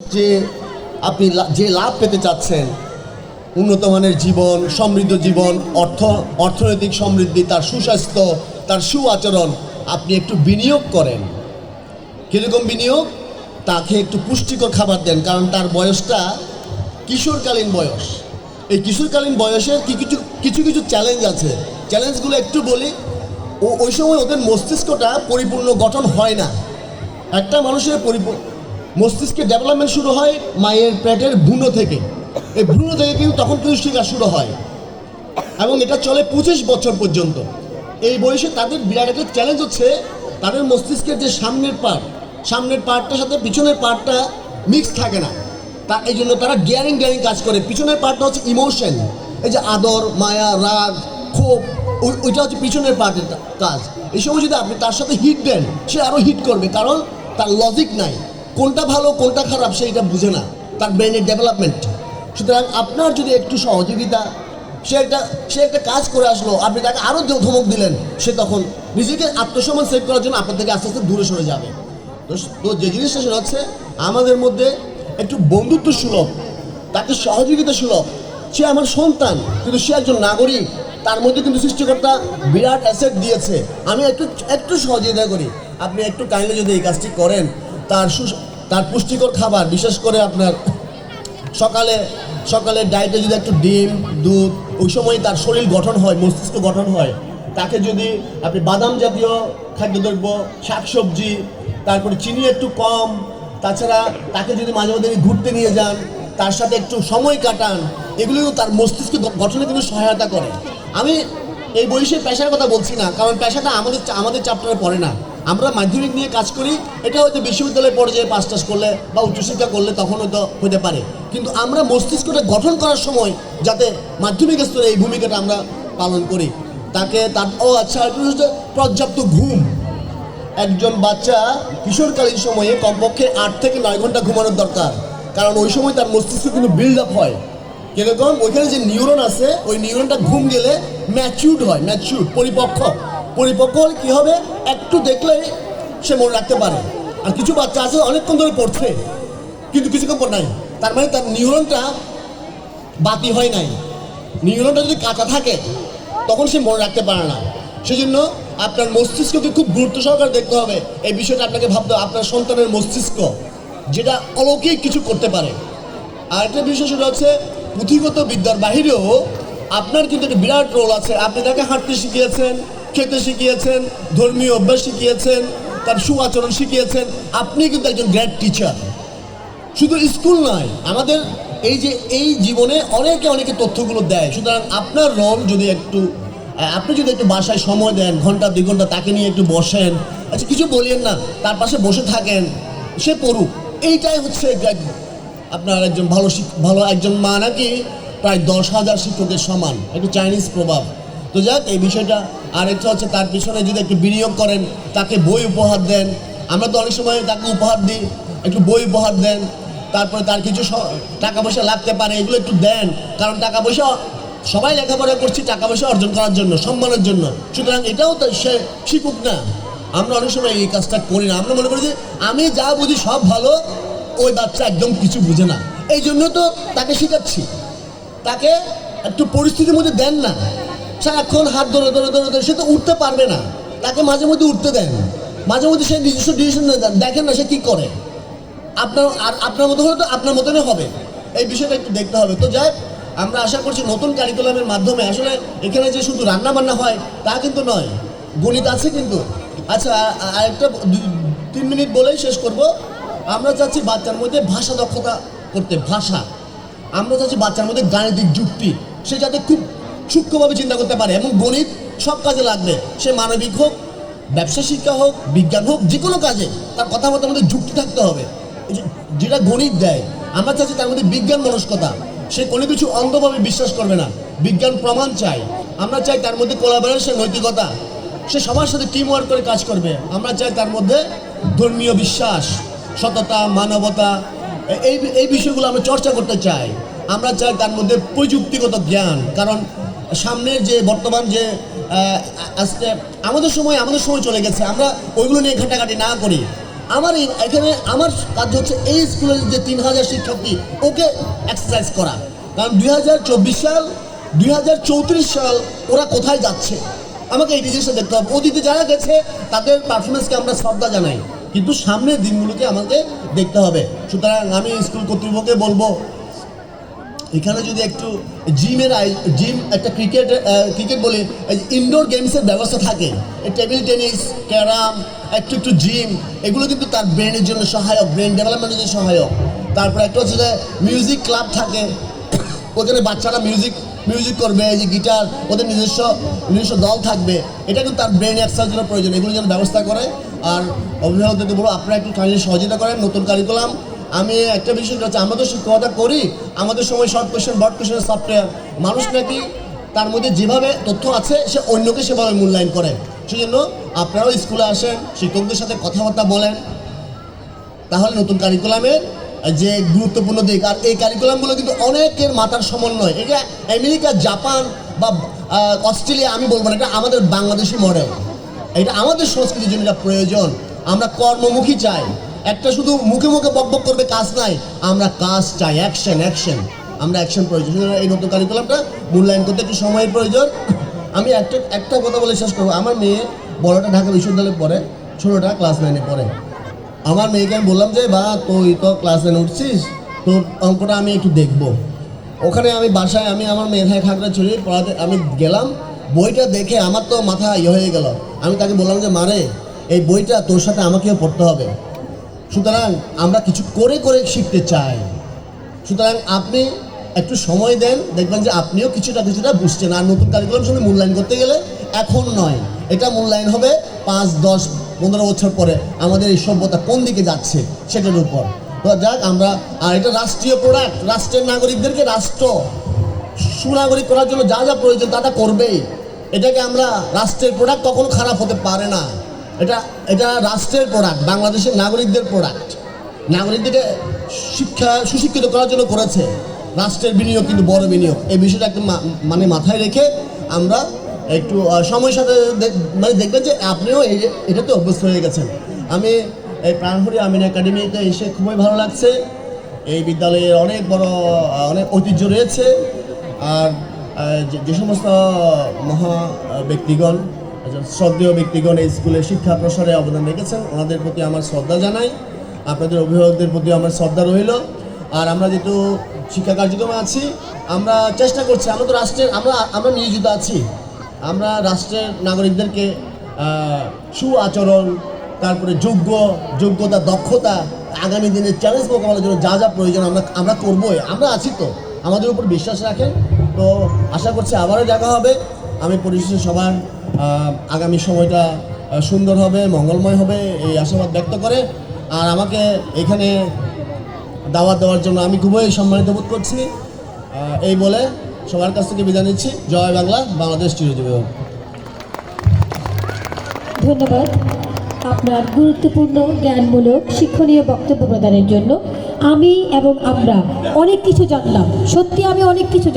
যে আপনি যে লাভ পেতে চাচ্ছেন, উন্নত মানের জীবন, সমৃদ্ধ জীবন, অর্থ, অর্থনৈতিক সমৃদ্ধি, তার সুস্বাস্থ্য, তার সু আচরণ আপনি একটু বিনিয়োগ করেন। কীরকম বিনিয়োগ? তাকে একটু পুষ্টিকর খাবার দেন, কারণ তার বয়সটা কিশোরকালীন বয়স। এই কিশোরকালীন বয়সে কি কিছু কিছু কিছু চ্যালেঞ্জ আছে। চ্যালেঞ্জগুলো একটু বলি, ও, ওই সময় ওদের মস্তিষ্কটা পরিপূর্ণ গঠন হয় না। একটা মানুষের পরিপূর্ণ মস্তিষ্কের ডেভেলপমেন্ট শুরু হয় মায়ের পেটের ভ্রূণ থেকে। এই ভ্রূণ থেকে কিন্তু তখন কিন্তু শেখা শুরু হয়। এবং এটা চলে পঁচিশ বছর পর্যন্ত। এই বয়সে তাদের বিরাট একটা চ্যালেঞ্জ হচ্ছে তাদের মস্তিষ্কের যে সামনের পার্ট সামনের পার্টটার সাথে পিছনের পার্টটা মিক্স থাকে না। তা এই জন্য তারা গিয়ারিং গিয়ারিং কাজ করে। পিছনের পার্টটা হচ্ছে ইমোশন এই যে আদর, মায়া, রাগ, ক্ষোভ, ওই- ওইটা হচ্ছে পিছনের পার্টের কাজ। এই সময় যদি আপনি তার সাথে হিট দেন, সে আরও হিট করবে। কারণ তার লজিক নাই। কোনটা ভালো, কোনটা খারাপ সে এটা বুঝে না। তার ব্রেনের ডেভেলপমেন্ট সুতরাং আপনার যদি একটু সহযোগিতা, সে একটা সে একটা কাজ করে আসলো, আপনি তাকে আরও ধমক দিলেন, সে তখন নিজেকে আত্মসম্মান সেভ করার জন্য আপনার থেকে আস্তে আস্তে দূরে সরে যাবে। তো তো যে জিনিসটা সেটা হচ্ছে, আমাদের মধ্যে একটু বন্ধুত্ব সুলভ, তাকে সহযোগিতা সুলভ। সে আমার সন্তান, কিন্তু সে একজন নাগরিক, তার মধ্যে কিন্তু সৃষ্টিকর্তা বিরাট অ্যাসেট দিয়েছে। আমি একটু একটু সহযোগিতা করি। আপনি একটু কাইন্ডলি যদি এই কাজটি করেন, তার সু তার পুষ্টিকর খাবার, বিশেষ করে আপনার সকালে সকালে ডায়েটে যদি একটু ডিম, দুধ, ওই সময় তার শরীর গঠন হয়, মস্তিষ্ক গঠন হয়, তাকে যদি আপনি বাদাম জাতীয় খাদ্যদ্রব্য, শাকসবজি, তারপরে চিনি একটু কম, তাছাড়া তাকে যদি মাঝে মাঝে ঘুরতে নিয়ে যান, তার সাথে একটু সময় কাটান এগুলো তার মস্তিষ্ক গঠনে কিন্তু সহায়তা করে। আমি এই বয়সে পেশার কথা বলছি না, কারণ পেশাটা আমাদের আমাদের চাপটারে পড়ে না। আমরা মাধ্যমিক নিয়ে কাজ করি, এটা হয়তো বিশ্ববিদ্যালয় পর্যায়ে পাস টাস করলে বা উচ্চশিক্ষা করলে তখন হয়তো হতে পারে। কিন্তু আমরা মস্তিষ্কটা গঠন করার সময় যাতে মাধ্যমিক স্তরে এই ভূমিকাটা আমরা পালন করি। তাকে তার ও আচ্ছা পর্যাপ্ত ঘুম। একজন বাচ্চা কিশোরকালীন সময়ে কমপক্ষে আট থেকে নয় ঘণ্টা ঘুমানোর দরকার। কারণ ওই সময় তার মস্তিষ্ক কিন্তু বিল্ড আপ হয়। কীরকম ওইখানে যে নিউরন আছে, ওই নিউরনটা ঘুম গেলে ম্যাচিউড হয় ম্যাচিউড পরিপক্ক। পরিপক্ক হলে কী হবে? একটু দেখলে সে মনে রাখতে পারে। আর কিছু বাচ্চা আছে, অনেকক্ষণ ধরে পড়ছে, কিন্তু কিছুক্ষণ পর নাই। তার মানে তার নিউরনটা বাতি হয় নাই। নিউরনটা যদি কাঁচা থাকে, তখন সে মনে রাখতে পারে না। সেজন্য আপনার মস্তিষ্ককে খুব গুরুত্ব সহকারে দেখতে হবে। এই বিষয়টা আপনাকে ভাবতে আপনার সন্তানের মস্তিষ্ক, যেটা অলৌকিক কিছু করতে পারে। আর একটা বিষয় সেটা হচ্ছে, পুঁথিগত বিদ্যার বাহিরেও আপনার কিন্তু একটা বিরাট রোল আছে। আপনি তাকে হাঁটতে শিখিয়েছেন খেতে শিখিয়েছেন, ধর্মীয় অভ্যাস শিখিয়েছেন, তার সুআচরণ শিখিয়েছেন। আপনি কিন্তু একজন গ্রেট টিচার। শুধু স্কুল নয়, আমাদের এই যে এই জীবনে অনেকে অনেকে তথ্যগুলো দেয়। সুতরাং আপনার রোল যদি একটু আপনি যদি একটু বাসায় সময় দেন, ঘণ্টা, দুই ঘণ্টা তাকে নিয়ে একটু বসেন আচ্ছা কিছু বলিয়েন না, তার পাশে বসে থাকেন, সে পড়ুক। এইটাই হচ্ছে আপনার একজন ভালো ভালো একজন মা নাকি প্রায় দশ হাজার শিক্ষকের সমান। একটু চাইনিজ প্রভাব। তো যাক, এই বিষয়টা আর আরেকটা হচ্ছে তার পিছনে যদি একটু বিনিয়োগ করেন, তাকে বই উপহার দেন। আমরা তো অনেক সময় তাকে উপহার দিই, একটু বই উপহার দেন, তারপরে তার কিছু টাকা পয়সা লাগতে পারে, এগুলো একটু দেন। কারণ টাকা পয়সা, সবাই লেখাপড়া করছি, টাকা পয়সা অর্জন করার জন্য, সম্মানের জন্য। সুতরাং এটাও তো সে শিখুক না। আমরা অনেক সময় এই কাজটা করি না। আমরা মনে করি যে, আমি যা বুঝি সব ভালো, ওই বাচ্চা একদম কিছু বুঝে না। এই জন্য তো তাকে শেখাচ্ছি। তাকে একটু পরিস্থিতির মধ্যে দেন না। সারাক্ষণ হাত ধরে ধরে ধরে ধরে সে তো উঠতে পারবে না। তাকে মাঝে মধ্যে উঠতে দেন। মাঝে মধ্যে সে নিজস্ব ডিসিশন দেন দেখেন না সে কী করে। আপনার, আর আপনার মতো হলে তো আপনার মতনই হবে। এই বিষয়টা একটু দেখতে হবে। তো যাই আমরা আশা করছি নতুন কারিকুলামের মাধ্যমে আসলে এখানে যে শুধু রান্না বান্না হয়, তা কিন্তু নয়, গণিত আছে কিন্তু। আচ্ছা আরেকটা তিন মিনিট বলেই শেষ করব। আমরা চাচ্ছি বাচ্চার মধ্যে ভাষা দক্ষতা করতে। ভাষা। আমরা চাচ্ছি বাচ্চার মধ্যে গাণিতিক যুক্তি। সে যাতে খুব সূক্ষ্মভাবে চিন্তা করতে পারে। এবং গণিত সব কাজে লাগবে। সে মানবিক হোক, ব্যবসা শিক্ষা হোক, বিজ্ঞান হোক, যে কোনো কাজে তার কথাবার্তার মধ্যে যুক্তি থাকতে হবে। যেটা গণিত দেয়, আমরা চাচ্ছি তার মধ্যে বিজ্ঞান মনস্কতা। সে কোনো কিছু অন্ধভাবে বিশ্বাস করবে না। বিজ্ঞান প্রমাণ চাই। আমরা চাই তার মধ্যে কোলাবোরেশন নৈতিকতা। সে সবার সাথে টিম ওয়ার্ক করে কাজ করবে। আমরা চাই তার মধ্যে ধর্মীয় বিশ্বাস, সততা, মানবতা এই এই বিষয়গুলো আমরা চর্চা করতে চাই। আমরা চাই তার মধ্যে প্রযুক্তিগত জ্ঞান। কারণ সামনের যে বর্তমান যে আজকে আমাদের সময় আমাদের সময় চলে গেছে, আমরা ওইগুলো নিয়ে ঘাটাঘাটি না করি। আমার এখানে আমার কাজ হচ্ছে এই স্কুলের যে তিন হাজার শিক্ষার্থী, ওকে এক্সারসাইজ করা। কারণ দুই হাজার চব্বিশ সাল, দুই হাজার চৌত্রিশ সাল ওরা কোথায় যাচ্ছে? আমাকে এই জিনিসটা দেখতে হবে। অতীতে যারা গেছে, তাদের পারফরমেন্সকে আমরা শ্রদ্ধা জানাই। কিন্তু সামনের দিনগুলোকে আমাকে দেখতে হবে। সুতরাং আমি স্কুল কর্তৃপক্ষকে বলব এখানে যদি একটু জিমের আই জিম একটা ক্রিকেট ক্রিকেট বলি ইনডোর গেমসের ব্যবস্থা থাকে। টেবিল টেনিস ক্যারাম, একটু একটু জিম, এগুলো কিন্তু তার ব্রেনের জন্য সহায়ক ব্রেন ডেভেলপমেন্টের জন্য সহায়ক। তারপর একটা হচ্ছে যে মিউজিক ক্লাব থাকে। ওখানে বাচ্চারা মিউজিক মিউজিক করবে, এই যে গিটার ওদের নিজস্ব নিজস্ব দল থাকবে। এটা কিন্তু তার ব্রেন এক্সারসাইজ জন্য প্রয়োজন এগুলো যেন ব্যবস্থা করে। আর অভিভাবকদেরকে বলো আপনারা একটু কাইন্ডলি সহযোগিতা করেন, নতুন কারিকুলাম আমি একটা বিষয় হচ্ছে আমরা তো শিক্ষকতা করি, আমাদের সময় শর্ট কোয়েশ্চেন বড় কোয়েশ্চেন সফটওয়্যার মানুষ নাকি তার মধ্যে যেভাবে তথ্য আছে, সে অন্যকে সেভাবে মূল্যায়ন করে। সেই জন্য আপনারাও স্কুলে আসেন, শিক্ষকদের সাথে কথাবার্তা বলেন। তাহলে নতুন কারিকুলামের যে গুরুত্বপূর্ণ দিক, আর এই কারিকুলামগুলো কিন্তু অনেকের মাথার সমন্বয়। এটা আমেরিকা জাপান বা অস্ট্রেলিয়া আমি বলব না, এটা আমাদের বাংলাদেশি মডেল এটা আমাদের সংস্কৃতির জন্য প্রয়োজন। আমরা কর্মমুখী চাই। একটা শুধু মুখে মুখে বকবক করবে কাজ নাই। আমরা কাজ চাই অ্যাকশন অ্যাকশন আমরা অ্যাকশন প্রয়োজন। এই নতুন কারিকুলামটা মূল্যায়ন করতে একটু সময়ের প্রয়োজন। আমি একটা একটা কথা বলে শেষ করব। আমার মেয়ে বড়টা ঢাকা বিশ্ববিদ্যালয়ে পড়ে, ছোটোটা ক্লাস নাইনে পড়ে। আমার মেয়েকে আমি বললাম যে, বা, তুই তো ক্লাসে উঠছিস, তোর অঙ্কটা আমি একটু দেখব। ওখানে আমি বাসায়, আমি আমার মেধায় খাগড়া ছড়িয়ে পড়াতে, আমি গেলাম। বইটা দেখে আমার তো মাথা ইয়ে হয়ে গেল। আমি তাকে বললাম যে মারে এই বইটা তোর সাথে আমাকেও পড়তে হবে। সুতরাং আমরা কিছু করে করে শিখতে চাই। সুতরাং আপনি একটু সময় দেন, দেখবেন যে আপনিও কিছুটা কিছুটা বুঝছেন। আর নতুন কারিকুলাম সঙ্গে মূল্যায়ন করতে গেলে এখন নয়। এটা মূল্যায়ন হবে পাঁচ, দশ, পনেরো বছর পরে আমাদের এই সভ্যতা কোন দিকে যাচ্ছে সেটার উপর। তো যাক, আমরা আর এটা রাষ্ট্রীয় প্রোডাক্ট রাষ্ট্রের নাগরিকদেরকে রাষ্ট্র সুনাগরিক করার জন্য যা যা প্রয়োজন তা তা করবেই। এটাকে আমরা রাষ্ট্রের প্রোডাক্ট কখনো খারাপ হতে পারে না। এটা এটা রাষ্ট্রের প্রোডাক্ট বাংলাদেশের নাগরিকদের প্রোডাক্ট নাগরিকদেরকে শিক্ষা সুশিক্ষিত করার জন্য করেছে। রাষ্ট্রের বিনিয়োগ কিন্তু বড় বিনিয়োগ। এই বিষয়টা একটু মা- মানে মাথায় রেখে আমরা একটু সময়ের সাথে মানে দেখবেন যে আপনিও এই এটাতে অভ্যস্ত হয়ে গেছেন। আমি এই প্রাণহরি আমিন একাডেমিতে এসে খুবই ভালো লাগছে। এই বিদ্যালয়ের অনেক বড় অনেক ঐতিহ্য রয়েছে। আর যে- সমস্ত মহা আহ, ব্যক্তিগণ শ্রদ্ধেয় ব্যক্তিগণ এই স্কুলে শিক্ষা প্রসারে অবদান রেখেছেন। ওনাদের প্রতি আমার শ্রদ্ধা জানাই। আপনাদের অভিভাবকদের প্রতি আমার শ্রদ্ধা রইল। আর আমরা যেহেতু শিক্ষা কার্যক্রমে আছি আমরা চেষ্টা করছি আমরা তো রাষ্ট্রের আমরা আমরা নিয়োজিত আছি। আমরা রাষ্ট্রের নাগরিকদেরকে আহ, সু আচরণ তারপরে যোগ্য যোগ্যতা দক্ষতা আগামী দিনের চ্যালেঞ্জ মোকাবেলার জন্য যা যা প্রয়োজন আমরা আমরা করবোই আমরা আছি তো। আমাদের উপর বিশ্বাস রাখেন। তো আশা করছি আবারও দেখা হবে। আমি পরিশেষে সবার আগামী সময়টা সুন্দর হবে, মঙ্গলময় হবে, এই আশাবাদ ব্যক্ত করে। আর আমাকে এখানে দাওয়াত দেওয়ার জন্য আমি খুবই সম্মানিত বোধ করছি। এই বলে সবার কাছ থেকে বিদায় নিচ্ছি। জয় বাংলা, বাংলাদেশ চিরজীবী। ধন্যবাদ। আপনার গুরুত্বপূর্ণ, জ্ঞানমূলক, শিক্ষণীয় বক্তব্য প্রদানের জন্য আমি এবং আমরা অনেক কিছু জানলাম। সত্যি আমি অনেক কিছু